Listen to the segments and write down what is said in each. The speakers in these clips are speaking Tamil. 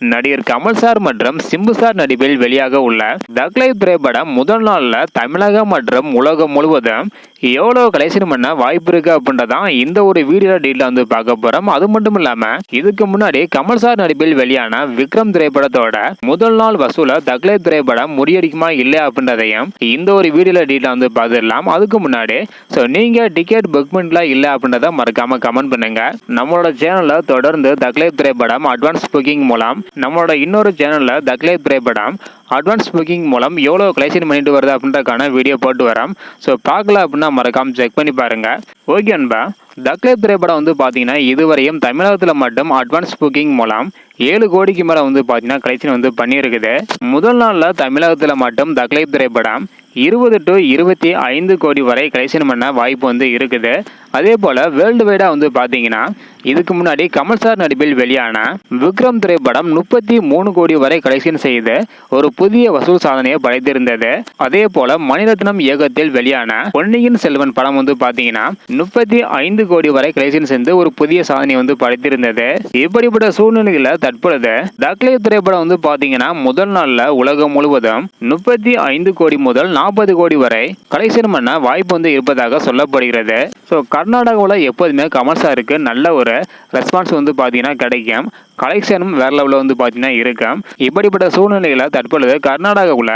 நடிகர் கமல் சார் மற்றும் சிம்பு சார் நடிப்பில் வெளியாக உள்ள தக்லை திரைப்படம் முதல் நாளில் தமிழகம் மற்றும் உலகம் முழுவதும் எவ்வளோ கலெக்ஷன் பண்ண வாய்ப்பு இருக்கு அப்படின்றதான் இந்த ஒரு வீடியோ டீட்டில் வந்து பார்க்க போகிறோம் அது மட்டும் இல்லாமல் இதுக்கு முன்னாடி கமல் சார் நடிப்பில் வெளியான விக்ரம் திரைப்படத்தோட முதல் நாள் வசூலை தக்லை திரைப்படம் முறியடிக்குமா இல்லை அப்படின்றதையும் இந்த ஒரு வீடியோ டீட்டில் வந்து பார்த்துடலாம். அதுக்கு முன்னாடி ஸோ நீங்கள் டிக்கெட் புக் பண்ணலாம் இல்லை அப்படின்றத மறக்காமல் கமெண்ட் பண்ணுங்க. நம்மளோட சேனலில் தொடர்ந்து தக்லை திரைப்படம் அட்வான்ஸ் புக்கிங் மூலம் நம்மளோட இன்னொரு சேனலில் தக்லே திரைப்படம் அட்வான்ஸ் புக்கிங் மூலம் எவ்வளோ கலெக்ஷன் பண்ணிட்டு வருது அப்படின்றக்கான வீடியோ போட்டு வரோம் ஸோ பார்க்கல அப்படின்னா மறக்காமல் செக் பண்ணி பாருங்கள் ஓகே அன்பா. தக்லேப் திரைப்படம் வந்து பார்த்தீங்கன்னா இதுவரையும் தமிழகத்தில் மட்டும் அட்வான்ஸ் புக்கிங் மூலம் ஏழு கோடிக்கு மேலே வந்து பார்த்தீங்கன்னா கலெக்ஷன் வந்து பண்ணியிருக்குது. முதல் நாளில் தமிழகத்தில் மட்டும் தக்லைப் திரைப்படம் இருபது டு இருபத்தி ஐந்து கோடி வரை கலெக்ஷன் பண்ண வாய்ப்பு வந்து இருக்குது. அதே போல் வேர்ல்டு வைடாக வந்து பார்த்தீங்கன்னா இதுக்கு முன்னாடி கமல் சார் நடிப்பில் வெளியான விக்ரம் திரைப்படம் முப்பத்தி மூணு கோடி வரை கலெக்ஷன் செய்து ஒரு புதிய வசூல் சாதனையை படைத்திருந்தது. அதே போல மணிரத்னம் இயக்கத்தில் வெளியான பொன்னியின் செல்வன் படம் வந்து பார்த்தீங்கன்னா முப்பத்தி ஐந்து கோடி வரை கலெக்ஷன் சேர்ந்து ஒரு புதிய சாதனை வந்து படைத்திருந்தது. இப்படிப்பட்ட சூழ்நிலையில் தற்பொழுது தக்லே திரைப்படம் வந்து பார்த்தீங்கன்னா முதல் நாளில் உலகம் முழுவதும் முப்பத்தி ஐந்து கோடி முதல் நாற்பது கோடி வரை கலெக்ஷன் பண்ண வாய்ப்பு வந்து இருப்பதாக சொல்லப்படுகிறது. ஸோ கர்நாடகாவில் எப்போதுமே கமல் சாருக்கு நல்ல ஒரு ரெஸ்பான்ஸ் வந்து பார்த்தீங்கன்னா கிடைக்கும். கலெக்ஷனும் வேற லெவலில் வந்து பார்த்தீங்கன்னா இருக்கும். இப்படிப்பட்ட சூழ்நிலையில் தற்பொழுது கர்நாடகாவில்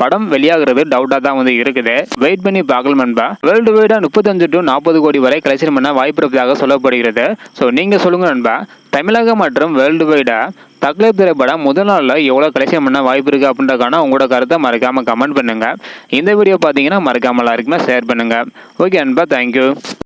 படம் வெளியாகிறது டவுட்டாக தான் வந்து இருக்குது. வெயிட் பண்ணி பார்க்கலாம் நண்பா. வேர்ல்டு வைடாக முப்பத்தஞ்சு டு நாற்பது கோடி வரை கலெக்ஷன் பண்ண வாய்ப்பு இருப்பதாக சொல்லப்படுகிறது. ஸோ நீங்கள் சொல்லுங்கள் நண்பா. தமிழகம் மற்றும் வேர்ல்டு வைடாக தக்லேப் திரைப்படம் முதல் நாளில் எவ்வளோ கலெக்ஷன் பண்ண வாய்ப்பு இருக்குது அப்படின்றக்கான உங்களோட கருத்தை மறக்காமல் கமெண்ட் பண்ணுங்கள் இந்த வீடியோ பார்த்தீங்கன்னா மறக்காமல் எல்லாருக்குமே ஷேர் பண்ணுங்கள் ஓகே நண்பா தேங்க்யூ